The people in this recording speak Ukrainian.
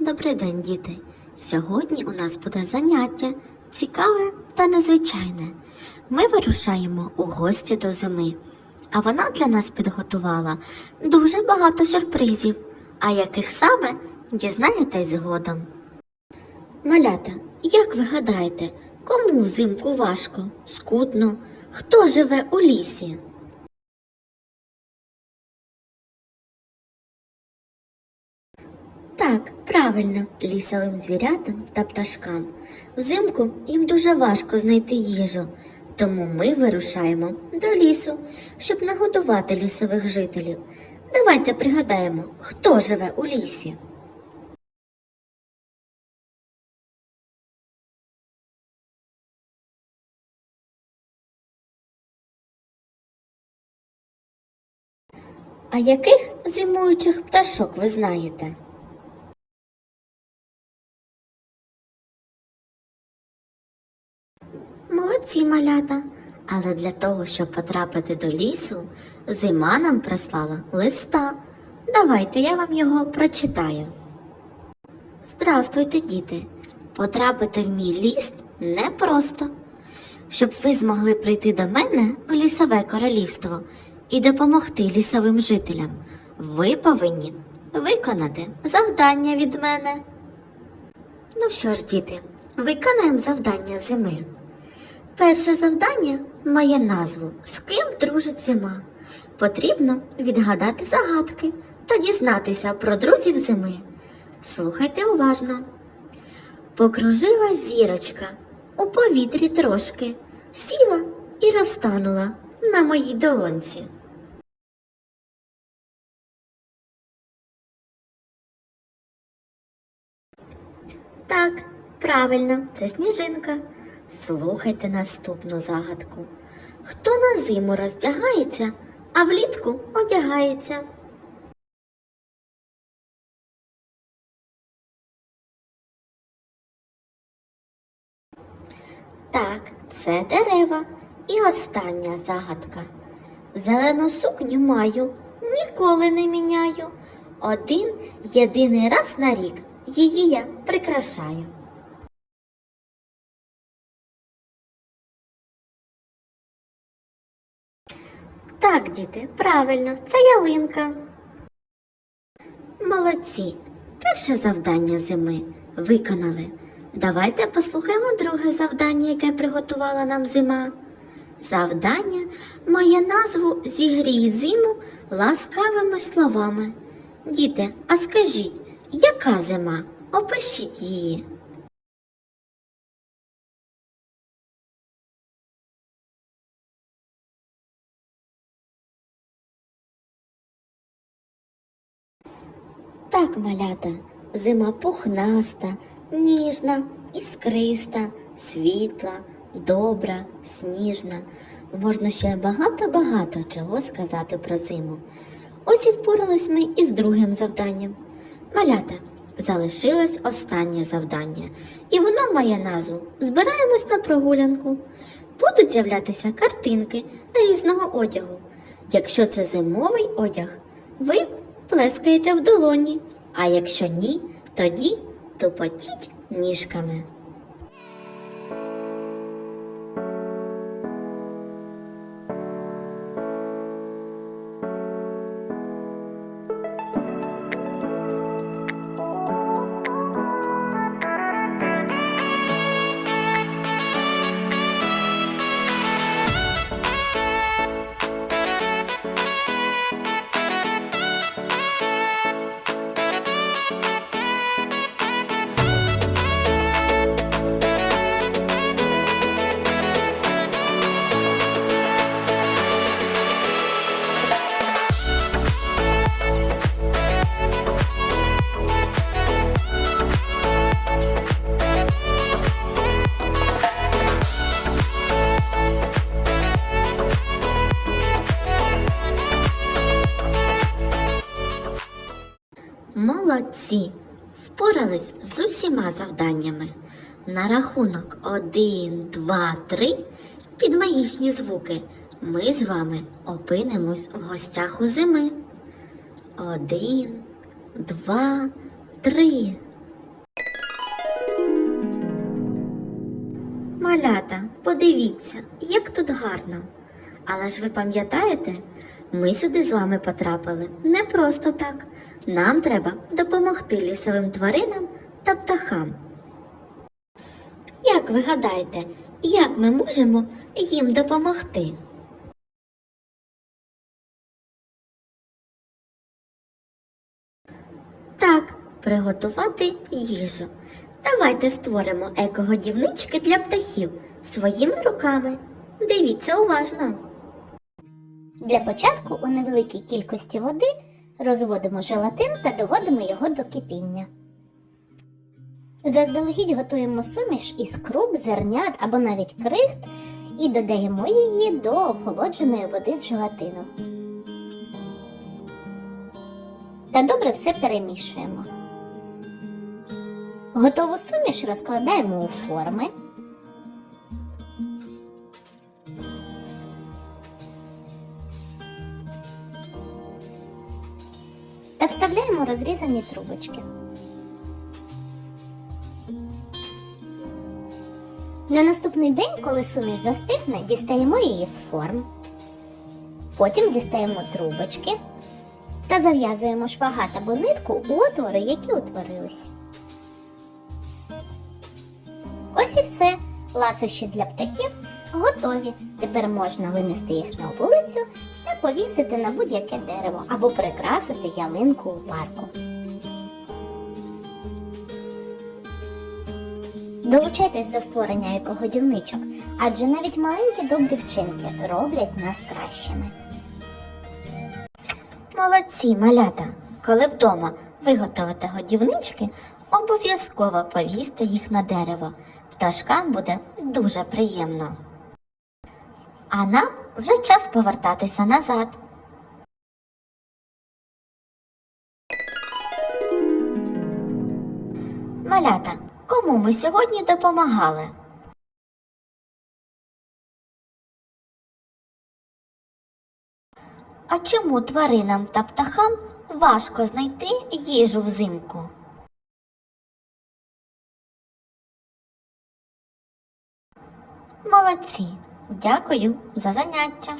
Добрий день, діти! Сьогодні у нас буде заняття цікаве та незвичайне. Ми вирушаємо у гості до зими, а вона для нас підготувала дуже багато сюрпризів, а яких саме дізнаєтесь згодом. Малята, як ви гадаєте, кому взимку важко, скутно, хто живе у лісі? Так, правильно, лісовим звірятам та пташкам. Взимку їм дуже важко знайти їжу, тому ми вирушаємо до лісу, щоб нагодувати лісових жителів. Давайте пригадаємо, хто живе у лісі. А яких зимуючих пташок ви знаєте? Молодці малята. Але для того, щоб потрапити до лісу, зима нам прислала листа. Давайте я вам його прочитаю. Здравствуйте, діти! Потрапити в мій ліс непросто. Щоб ви змогли прийти до мене у лісове королівство і допомогти лісовим жителям, ви повинні виконати завдання від мене. Ну що ж, діти, виконаємо завдання зими. Перше завдання має назву З ким дружить зима. Потрібно відгадати загадки та дізнатися про друзів зими. Слухайте уважно. Покружила зірочка у повітрі трошки, сіла і розтанула на моїй долонці. Так, правильно, це сніжинка. Слухайте наступну загадку. Хто на зиму роздягається, а влітку одягається? Так, це дерева. І остання загадка. Зелену сукню маю, ніколи не міняю. Один єдиний раз на рік її я прикрашаю. Так, діти, правильно, це ялинка. Молодці. Перше завдання зими виконали. Давайте послухаємо друге завдання, яке приготувала нам зима. Завдання має назву Зігрій зиму ласкавими словами. Діти, а скажіть, яка зима? Опишіть її. Так, малята, зима пухнаста, ніжна, іскриста, світла, добра, сніжна. Можна ще багато-багато чого сказати про зиму. Ось і впорались ми із другим завданням. Малята, залишилось останнє завдання, і воно має назву Збираємось на прогулянку. Будуть з'являтися картинки різного одягу. Якщо це зимовий одяг, ви плескаєте в долоні, а якщо ні, тоді тупотіть ніжками. Молодці! Впорались з усіма завданнями. На рахунок 1, 2, 3 під магічні звуки ми з вами опинимось в гостях у зими. Один, два, три. Малята, подивіться, як тут гарно. Але ж ви пам'ятаєте, ми сюди з вами потрапили не просто так. Нам треба допомогти лісовим тваринам та птахам. Як ви гадаєте, як ми можемо їм допомогти? Так, приготувати їжу. Давайте створимо екогодівнички для птахів своїми руками. Дивіться уважно. Для початку у невеликій кількості води розводимо желатин та доводимо його до кипіння. Заздалегідь готуємо суміш із круп, зернят або навіть крихт і додаємо її до охолодженої води з желатином. Та добре все перемішуємо. Готову суміш розкладаємо у форми. Та вставляємо розрізані трубочки. На наступний день, коли суміш застигне, дістаємо її з форм. Потім дістаємо трубочки та зав'язуємо шпагат або нитку у отвори, які утворились. Ось і все. Ласощі для птахів готові. Тепер можна винести їх на вулицю повісити на будь-яке дерево або прикрасити ялинку у парку. Долучайтесь до створення екогодівничок, адже навіть маленькі добрі вчинки роблять нас кращими. Молодці, малята! Коли вдома виготовите годівнички, обов'язково повісьте їх на дерево. Пташкам буде дуже приємно. А нам вже час повертатися назад. Малята, кому ми сьогодні допомагали? А чому тваринам та птахам важко знайти їжу взимку? Молодці! Дякую за заняття!